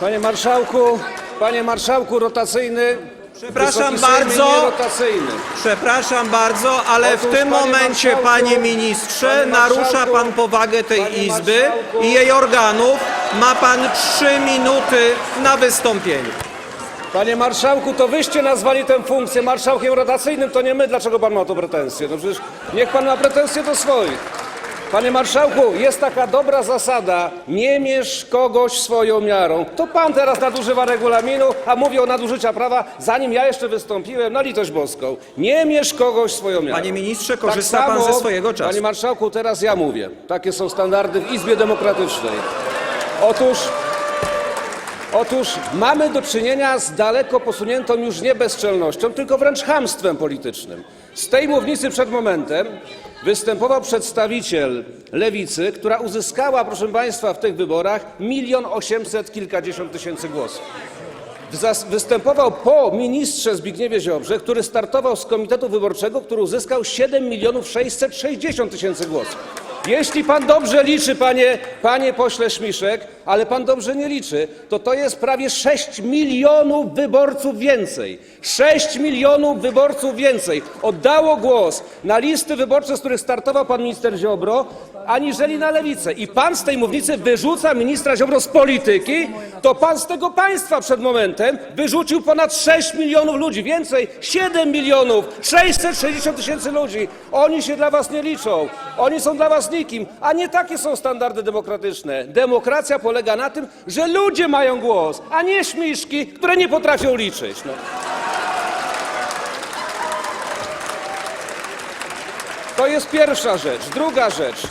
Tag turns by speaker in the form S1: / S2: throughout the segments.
S1: Panie marszałku, panie marszałku rotacyjny.
S2: Przepraszam
S1: Wysoki
S2: bardzo.
S1: rotacyjny.
S2: Przepraszam bardzo, ale w
S1: Otóż,
S2: tym
S1: panie
S2: momencie, panie ministrze,
S1: panie
S2: narusza pan powagę tej Izby
S1: marszałku.
S2: i jej organów. Ma pan trzy minuty na wystąpienie.
S1: Panie marszałku, to wyście nazwali tę funkcję marszałkiem rotacyjnym, to nie my. Dlaczego pan ma to pretensje? No przecież niech pan ma pretensje do swoich. Panie marszałku, jest taka dobra zasada, nie mierz kogoś swoją miarą. To pan teraz nadużywa regulaminu, a mówi o nadużycia prawa, zanim ja jeszcze wystąpiłem, na litość boską. Nie mierz kogoś swoją miarą.
S2: Panie ministrze,
S1: Tak
S2: korzysta pan ze swojego czasu.
S1: Panie marszałku, teraz ja mówię. Takie są standardy w Izbie Demokratycznej. Otóż, otóż mamy do czynienia z daleko posuniętą już nie bezczelnością, tylko wręcz chamstwem politycznym. Z tej mównicy przed momentem występował przedstawiciel lewicy, która uzyskała, proszę państwa, w tych wyborach milion osiemset kilkadziesiąt tysięcy głosów. Występował po ministrze Zbigniewie Ziobrze, który startował z komitetu wyborczego, który uzyskał 7 milionów 660 tysięcy głosów. Jeśli pan dobrze liczy, panie, pośle Śmiszek, ale pan dobrze nie liczy, to to jest prawie 6 milionów wyborców więcej. 6 milionów wyborców więcej oddało głos na listy wyborcze, z których startował pan minister Ziobro, aniżeli na lewicę. I pan z tej mównicy wyrzuca ministra Ziobro z polityki, to pan z tego państwa przed momentem wyrzucił ponad 6 milionów ludzi, więcej 7 milionów 660 tysięcy ludzi. Oni się dla was nie liczą, oni są dla was nikim, a nie takie są standardy demokratyczne. Demokracja polega na tym, że ludzie mają głos, a nie śmiszki, które nie potrafią liczyć. No. To jest pierwsza rzecz. Druga rzecz.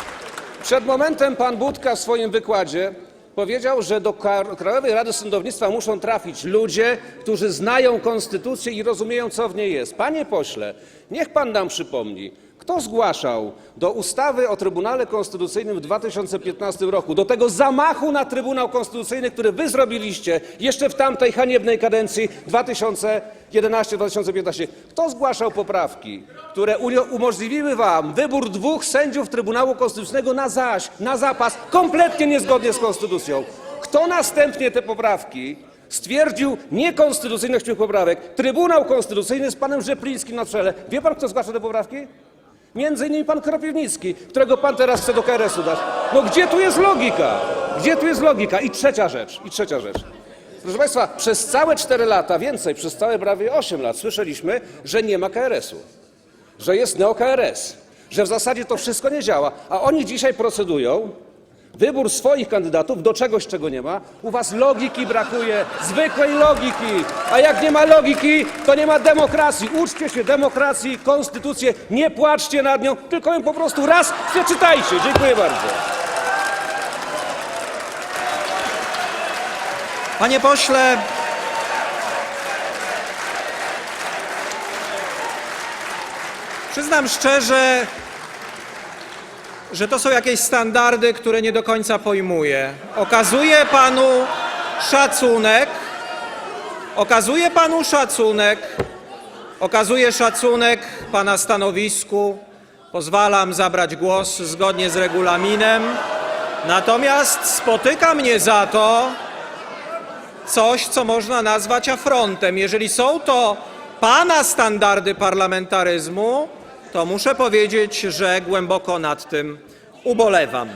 S1: Przed momentem pan Budka w swoim wykładzie powiedział, że do Krajowej Rady Sądownictwa muszą trafić ludzie, którzy znają konstytucję i rozumieją, co w niej jest. Panie pośle, niech pan nam przypomni, kto zgłaszał do ustawy o Trybunale Konstytucyjnym w 2015 roku, do tego zamachu na Trybunał Konstytucyjny, który wy zrobiliście jeszcze w tamtej haniebnej kadencji 2011-2015, kto zgłaszał poprawki, które umożliwiły wam wybór dwóch sędziów Trybunału Konstytucyjnego na zaś, na zapas, kompletnie niezgodnie z konstytucją? Kto następnie te poprawki stwierdził niekonstytucyjność tych poprawek? Trybunał Konstytucyjny z panem Rzeplińskim na czele. Wie pan, kto zgłasza te poprawki? Między innymi pan Kropiwnicki, którego pan teraz chce do KRS-u dać. No gdzie tu jest logika? Gdzie tu jest logika? I trzecia rzecz, i trzecia rzecz. Proszę Państwa, przez całe 4 lata, więcej, przez całe prawie 8 lat słyszeliśmy, że nie ma KRS-u, że jest neo-KRS, że w zasadzie to wszystko nie działa, a oni dzisiaj procedują wybór swoich kandydatów do czegoś, czego nie ma. U was logiki brakuje, zwykłej logiki, a jak nie ma logiki, to nie ma demokracji. Uczcie się demokracji, konstytucję, nie płaczcie nad nią, tylko ją po prostu raz przeczytajcie. Dziękuję bardzo.
S2: Panie pośle, przyznam szczerze, że to są jakieś standardy, które nie do końca pojmuję. Okazuję panu szacunek, okazuję panu szacunek, okazuję szacunek pana stanowisku, pozwalam zabrać głos zgodnie z regulaminem, natomiast spotyka mnie za to, coś, co można nazwać afrontem. Jeżeli są to pana standardy parlamentaryzmu, to muszę powiedzieć, że głęboko nad tym ubolewam.